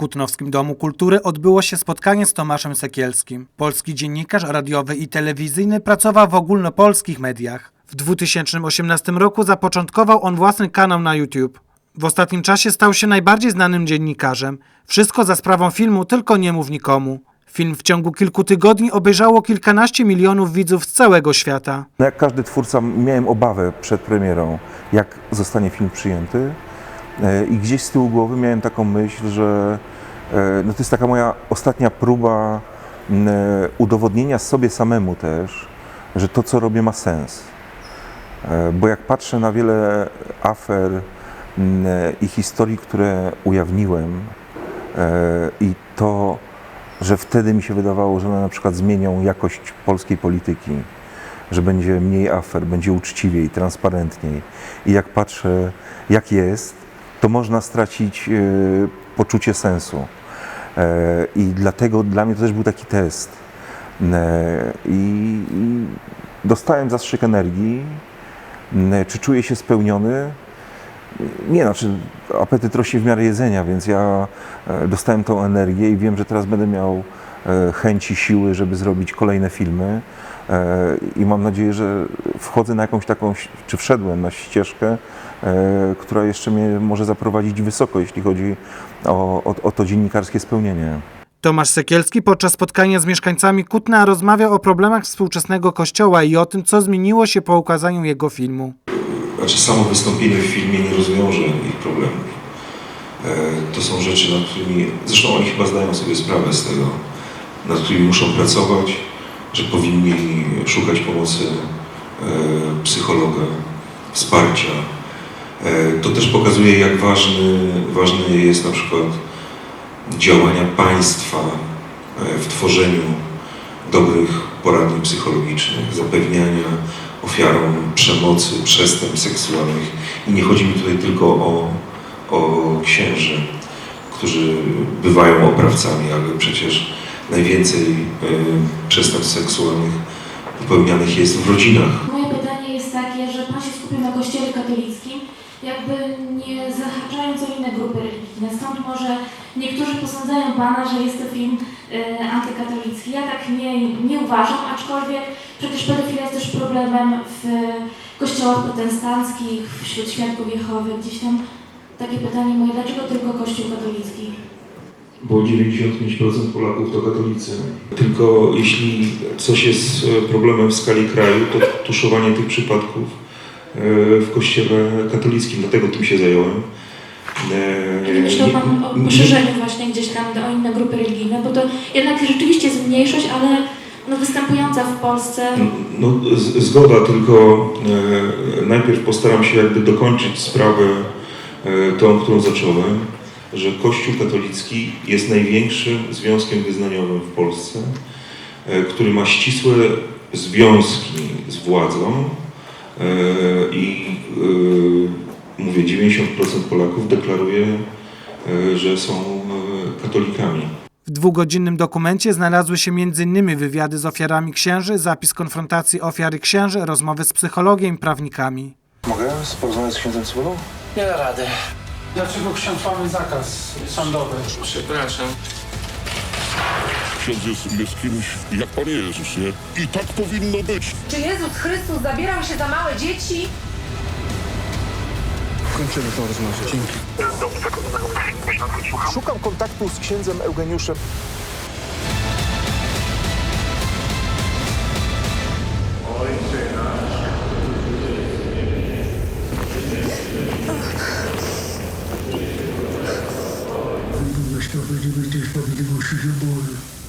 Kutnowskim Domu Kultury odbyło się spotkanie z Tomaszem Sekielskim. Polski dziennikarz radiowy i telewizyjny pracował w ogólnopolskich mediach. W 2018 roku zapoczątkował on własny kanał na YouTube. W ostatnim czasie stał się najbardziej znanym dziennikarzem. Wszystko za sprawą filmu Tylko nie mów nikomu. Film w ciągu kilku tygodni obejrzało kilkanaście milionów widzów z całego świata. No jak każdy twórca miałem obawę przed premierą, jak zostanie film przyjęty E, i gdzieś z tyłu głowy miałem taką myśl, że no to jest taka moja ostatnia próba e, udowodnienia sobie samemu też, że to co robię ma sens. E, Bo jak patrzę na wiele afer i historii, które ujawniłem e, i to, że wtedy mi się wydawało, że one na przykład zmienią jakość polskiej polityki, że będzie mniej afer, będzie uczciwiej, transparentniej. I jak patrzę, jak jest, to można stracić e, poczucie sensu. E, I dlatego dla mnie to też był taki test. E, I, dostałem zastrzyk energii. E, Czy czuję się spełniony? Nie, znaczy apetyt rośnie w miarę jedzenia, więc ja dostałem tą energię i wiem, że teraz będę miał chęci, siły, żeby zrobić kolejne filmy i mam nadzieję, że wchodzę na jakąś taką, czy wszedłem na ścieżkę, e, która jeszcze mnie może zaprowadzić wysoko, jeśli chodzi o, o, o to dziennikarskie spełnienie. Tomasz Sekielski podczas spotkania z mieszkańcami Kutna rozmawiał o problemach współczesnego kościoła i o tym, co zmieniło się po ukazaniu jego filmu. Znaczy samo wystąpienie w filmie nie rozwiąże ich problemów. E, To są rzeczy, nad którymi, zresztą oni chyba zdają sobie sprawę z tego, nad którymi muszą pracować, że powinni szukać pomocy e, psychologa, wsparcia. E, To też pokazuje, jak ważny, ważny jest na przykład działania państwa e, w tworzeniu dobrych poradni psychologicznych, zapewniania ofiarom przemocy, przestępstw seksualnych. I nie chodzi mi tutaj tylko o, o księży, którzy bywają oprawcami, ale przecież najwięcej e, przestępstw seksualnych popełnianych jest w rodzinach. Moje pytanie jest takie, że Pan się skupił na Kościele katolickim, jakby nie zahaczając o inne grupy religijne. Stąd może niektórzy posądzają Pana, że jest to film e, antykatolicki. Ja tak nie, nie uważam, aczkolwiek przecież pedofilia jest też problemem w kościołach protestanckich, wśród świadków Jehowy. Gdzieś tam takie pytanie moje, dlaczego tylko Kościół katolicki? Bo 95% Polaków to katolicy. Tylko jeśli coś jest e, problemem w skali kraju, to tuszowanie tych przypadków e, w kościele katolickim, dlatego tym się zająłem. E, myślał Pan o poszerzeniu właśnie gdzieś tam o inne grupy religijne, bo to jednak rzeczywiście jest mniejszość, ale no, występująca w Polsce. No, zgoda, tylko najpierw postaram się jakby dokończyć sprawę tą, którą zacząłem, że Kościół katolicki jest największym związkiem wyznaniowym w Polsce, e, który ma ścisłe związki z władzą e, i e, mówię, 90% Polaków deklaruje, że są katolikami. W dwugodzinnym dokumencie znalazły się m.in. wywiady z ofiarami księży, zapis konfrontacji ofiary księży, rozmowy z psychologiem i prawnikami. Mogę porozmawiać z księdzem Cybulą? Nie da rady. Dlaczego ksiądz mamy zakaz sądowy? Przepraszam. Ksiądz jest, jest kimś jak Pan Jezus, nie? I tak powinno być. Czy Jezus Chrystus zabierał się za małe dzieci? Kończymy tą rozmowę. Dzięki. Szukam kontaktu z księdzem Eugeniuszem. estava de meter para me de bolsa de bola.